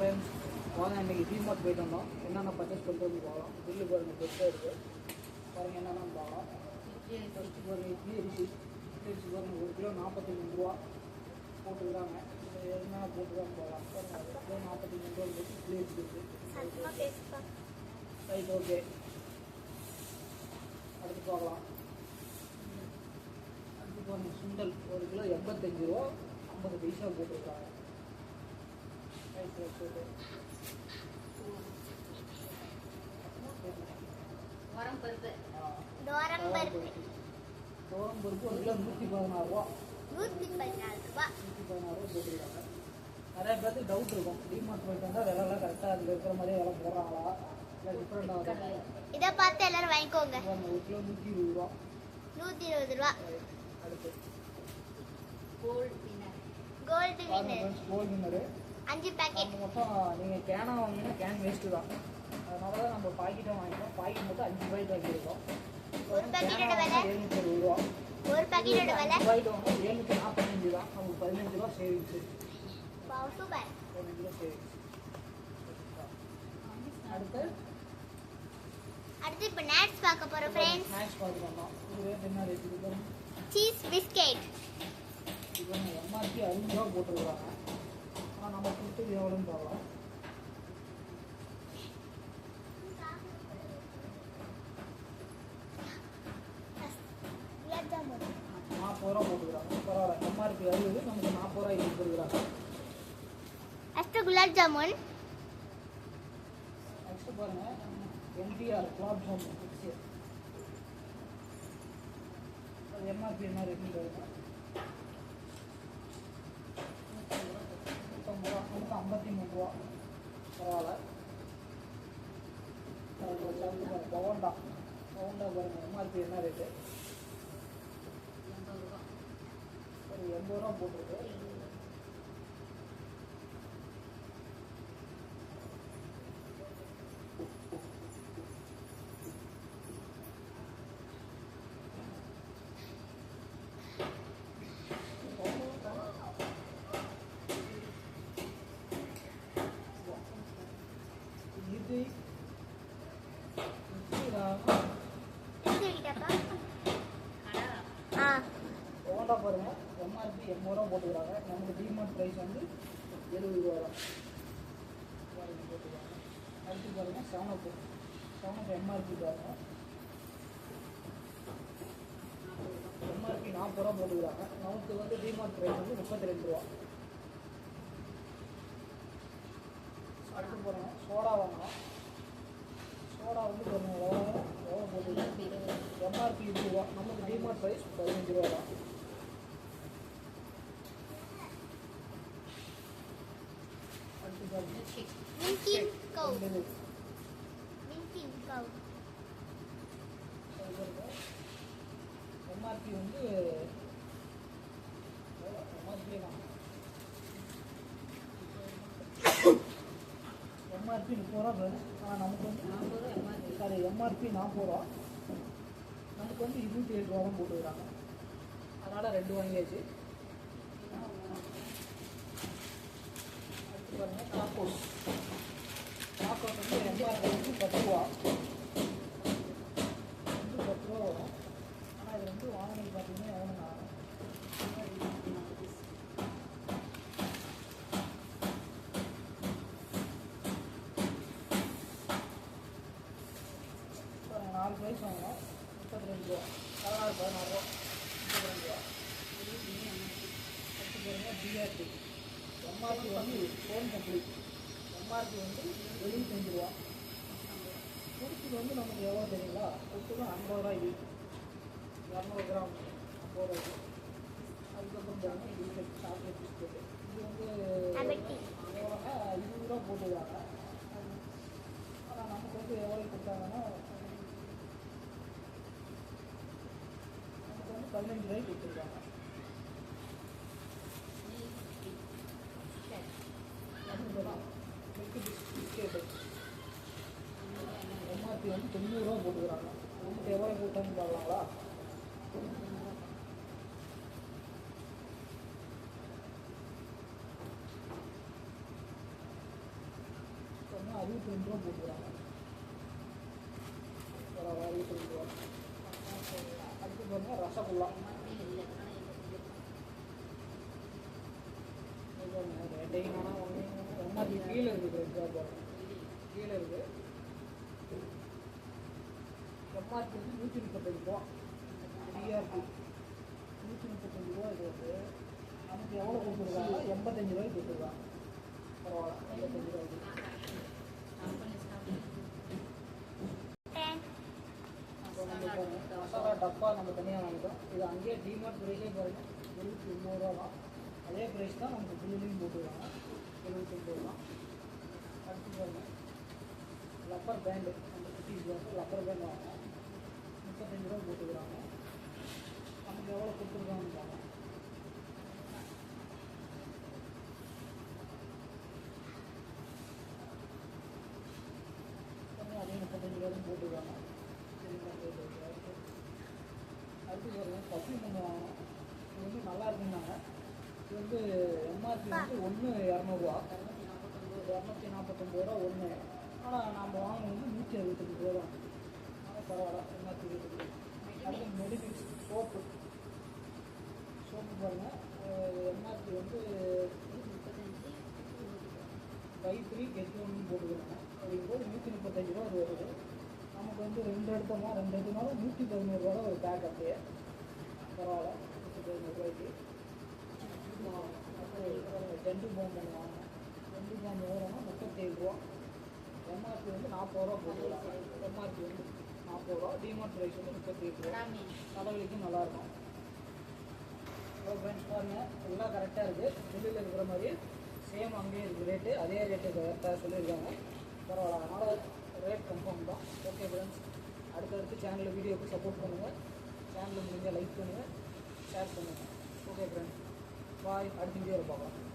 Friends வாங்க இன்னைக்கு DMart போயிட்டு வந்தோம். என்னென்ன பர்ச்சேஸ் பண்ணுறதுன்னு பார்க்கலாம் பில்லு பாருங்க பெருசாக இருக்குது பாருங்க என்னென்னு பார்க்கலாம் ஃபஸ்ட்டு பாருங்க இட்லி அரிசி இட்லி அரிசி பாருங்க ஒரு கிலோ நாற்பத்தி மூணு ரூபா போட்டுக்கிறாங்க. என்ன போட்டுக்கிறாங்க போகலாம். பாருங்க ஒரு கிலோ நாற்பத்தி மூணு ரூபா இட்லி அரிசி இருக்குது ரைட் ஓகே அடுத்து பார்க்கலாம். அடுத்து பாருங்க சுண்டல் ஒரு கிலோ எண்பத்தஞ்சு ரூபா ஐம்பது பைசா போட்டிருக்காங்க ரைட் ஓகே உரம் பருப்பு தோரம் பருப்பு. தோரம் பருப்பு ஒரு கிலோ நூற்றி பதினாறு ரூபா. நூற்றி பதினாலு ரூபா நூற்றி பதினாறு ரூபா போட்டிருக்காங்க நிறைய பேருக்கு டவுட் இருக்கும். டிமார்ட் போயிட்டு வந்தால் விலைலாம் கரெக்டாக அதில் இருக்கிற மாதிரியே விலை போடுறாங்களா? இல்லை டிஃப்ரெண்ட் ஆகுது இதை பார்த்து எல்லாரும் வாங்கிக்கோங்க. ஒரு கிலோ நூற்றி இருபது ரூபா. நூற்றி இருபது ரூபா. அடுத்து. Gold winner gold winner gold winner அஞ்சு பேக்கெட் மட்டும் நீங்கள் கேனாக வாங்கினா கேன் வேஸ்ட்டு தான் அதனால தான். நம்ம பாக்கெட்டாக வாங்கிக்கிறோம் பாக்கெட் மட்டும் அஞ்சு ரூபாய்க்கு வாங்கியிருக்கோம். ஒரு பாக்கெட்டோட விலை? எழுநூற்றி ரூபா. ஒரு பேக்கெட்டோட விலை? ரூபாய்க்கு வாங்க எழுநூற்றி நாற்பத்தஞ்சு தான் நமக்கு பதினஞ்சு ரூபா சேவிங்ஸு சூப்பர் பதினஞ்சு ரூபா சேவிங்ஸ் அடுத்து? அடுத்து இப்போ நேட்ஸ் பார்க்க போகிறோம் ஃப்ரெண்ட்ஸ் ஸ்நாக்ஸ் வந்தோம் இது என்ன ரேட் சீஸ் பிஸ்கெட் இது பாருங்க எம்ஆர்பி அறுபது ரூபா போட்டுருக்குறாங்க ஆனால் நம்ம கொடுத்தது எவ்வளோன்னு பார்க்கலாம் நாற்பது ரூபா போட்டுக்கிறாங்க பரவாயில்ல எம்ஆர்பி அறுபது நமக்கு நாற்பது ரூபாய்க்கு கொடுத்துருக்குறாங்க ஃபஸ்ட்டு குலாப் ஜாமுன் நெக்ஸ்ட் பாருங்க எம்டிஆர் குலாப் ஜாமுன் எம்ஆர்பி என்ன பாருங்க நூற்றம்பது ரூபா நூற்றி ஐம்பத்தி மூணு ரூபா பரவாயில்ல பவோண்டா பவோண்டா பாருங்க எம்ஆர்பி என்ன ரேட்டு ஒரு எண்பது ரூபா. போட்டிருக்கு இது இதுதான் எடுத்துக்கிட்டப்பா கடா ஆ ஹோண்டா பாருங்க எம்ஆர்பி எண்பது ரூபா போட்டுக்கிறாங்க. நமக்கு டிமார்ட் ப்ரைஸ் வந்து எழுபது ரூபா தான் போட்டுக்கிறாங்க. அடுத்து பாருங்க செவன் செவனப்பு எம்ஆர்பி பாருங்கள் எம்ஆர்பி நாற்பது ரூபா போட்டுக்கிறாங்க. நமக்கு வந்து டிமார்ட் ப்ரைஸ் வந்து முப்பத்தி ரெண்டு ரூபா அடுத்து பாருங்க சோடா வாங்கலாம் சோடா வந்து பாருங்க எவ்வளோ எவ்வளோ போட்டுக்கிறோம் எம்ஆர்பி இருபது ரூபா நமக்கு டிமார்ட் ப்ரைஸ் பதினஞ்சு ரூபா தான் அடுத்து பாருங்க மில்க் மில்கிங் கவ் எம்ஆர்பி வந்து எம்ஆர்பி தான் எம்ஆர்பி முப்பது ரூபா வருது ஆனால் நமக்கு வந்து நாற்பது ரூபா எம்ஆர்பி சாரி எம்ஆர்பி நாற்பது ரூபா. நமக்கு வந்து இருபத்தி ஏழு ரூபா தான் போட்டுக்கிறாங்க. அதனால் ரெண்டு வாங்கியாச்சு. அடுத்து பாருங்க சாக்கோஸ் சாக்கோஸ் வந்து எம்ஆர்பி வந்து பத்து ரூபா. வந்து பத்து ரூபா. வரும் ஆனால் இது வந்து வாங்கினது பார்த்தீங்கன்னா எவ்வளோ ஒரு நாலு ப்ரைஸ் வாங்கினோம் முப்பத்தி ரெண்டு ரூபா. பதினாறு பதினாறு ரூபா முப்பத்தி ரெண்டு ரூபா அடுத்து பாருங்க பிஆர்டி எம்ஆர்பி வந்து ஃபோன் கம்பெனி எம்ஆர்பி வந்து எழுபத்தஞ்சு ரூபா குடிச்சுக்கு வந்து நமக்கு எவ்வளோ தெரியுங்களா? குடிச்சுக்கு ஐம்பது ரூபாய் இது. இரநூறு கிராம். ஐம்பது ரூபாய்க்கு அதுக்கப்புறம் பாருங்க இது சாக்லேட் பிஸ்கெட் இது வந்து இருபது ரூபா போட்டுக்கிறாங்க ஆனால் நமக்கு வந்து எவ்வளோ கொடுத்தாங்கன்னா நமக்கு வந்து பதினஞ்சு ரூபாய்க்கு கொடுத்துருக்காங்க. அதுதான் மில்க் பிஸ்கெட்டு எம்ஆர்பி வந்து தொண்ணூறுரூவா போட்டுக்கிறாங்க நமக்கு எவ்வளோ போட்டாங்கன்னு பார்க்கலாங்களா பார்த்தீங்கன்னா அறுபத்தி ரெண்டு ரூபா போட்டுக்கிறாங்க பரவாயில்ல அறுபத்தி ரெண்டு ரூபா அடுத்து பாருங்க ரசகுல்லா இது பாருங்க ரெண்டையும் ஆனால் ஒன்று ஒன்றாவது கீழே இருக்குது ரெண்டு கீழே இருக்குது எம்ஆர்பி வந்து நூற்றி முப்பத்தஞ்சு ரூபா. டிஆர்பி நூற்றி முப்பத்தஞ்சு ரூபா இது வந்து. நமக்கு எவ்வளோ கொடுத்துருக்காங்க? எண்பத்தஞ்சு ரூபாய்க்கு கொடுத்துருக்காங்க. பரவாயில்ல எண்பத்தஞ்சு ரூபாய்க்கு. மசாலா டப்பா நம்ம தனியாக வாங்கிட்டோம். இது அங்கேயே டிமார்ட் பிரைஸே பாருங்கள் இருபத்தி ஒம்பது ரூபா தான் அதே ப்ரைஸ் தான் நமக்கு பில்லிங் போட்டுருக்காங்க. எழுபத்தி ஒம்பது தான் அடுத்து லப்பர் ரப்பர் பேண்டு அந்த குட்டீஸ் வந்து லப்பர் பேண்ட் வாங்கணும் முப்பத்தஞ்சு ரூபா போட்டுக்கிறாங்க நமக்கு எவ்வளோ கொடுத்துருக்காங்கன்னு பாருங்க பாருங்க, முப்பத்தஞ்சு தான் போட்டுருக்காங்க சரிங்களா போட்டு அடுத்து அடுத்து பாருங்க பர்ஃப்யூம் ஒன்று இது வந்து நல்லா இருக்குன்னாங்க இது வந்து எம்ஆர்பி வந்து ஒன்று இரநூறுவா. இரநூத்தி நாற்பத்தொம்பது ரூபா ஒன்று ஆனால் நம்ம வாங்கினது நூற்றி அறுபத்தஞ்சு ரூபா தான் ஆனால் பரவாயில்ல எம்ஆர்பி இருக்குது அது மெடிபிக்ஸ் சோப்பு சோப்பு பாருங்கள் எம்ஆர்பி வந்து ஃபை த்ரீ கெட் ஒன்று போட்டுக்கிறாங்க. அப்படிங்கும்போது நூற்றி முப்பத்தஞ்சு ரூபா அது வருது. நமக்கு வந்து ரெண்டு எடுத்தோம்னா ரெண்டு எடுத்தோம்னாலும் நூற்றி பதினோரு ரூபா ஒரு பேக் அப்படியே. பரவாயில்ல நூற்றி பதினோரு ரூபாய்க்கு செண்டு ஜெண்டு பாம் பண்ணுவாங்க செண்டு பாம் எவ்வளோனா முப்பத்தேழு ரூபா எம்ஆர்பி வந்து நாற்பது ரூபா போட்டுக்கிறாங்க எம்ஆர்பி வந்து நாற்பது ரூபா டிமார்ட் ப்ரைஸ் வந்து முப்பத்தேழு ரூபா தலைவலிக்கும் நல்லாயிருக்கும் ஹலோ ஃப்ரெண்ட்ஸ் பாருங்கள் எல்லாம் கரெக்டாக இருக்குது வெளியில் இருக்கிற மாதிரி சேம் அங்கேயே இருக்குது ரேட்டு அதே ரேட்டு கரெக்டாக சொல்லியிருக்காங்க பரவாயில்ல அதனால் ரேட் கன்ஃபார்ம் தான் ஓகே ஃப்ரெண்ட்ஸ் அடுத்தடுத்து சேனலில் வீடியோக்கு சப்போர்ட் பண்ணுங்கள் சேனலில் முடிஞ்சால் லைக் பண்ணுங்கள் ஷேர் பண்ணுங்கள் ஓகே ஃப்ரெண்ட்ஸ் பாய் அடுத்த வீடியோவில் பார்க்கலாம்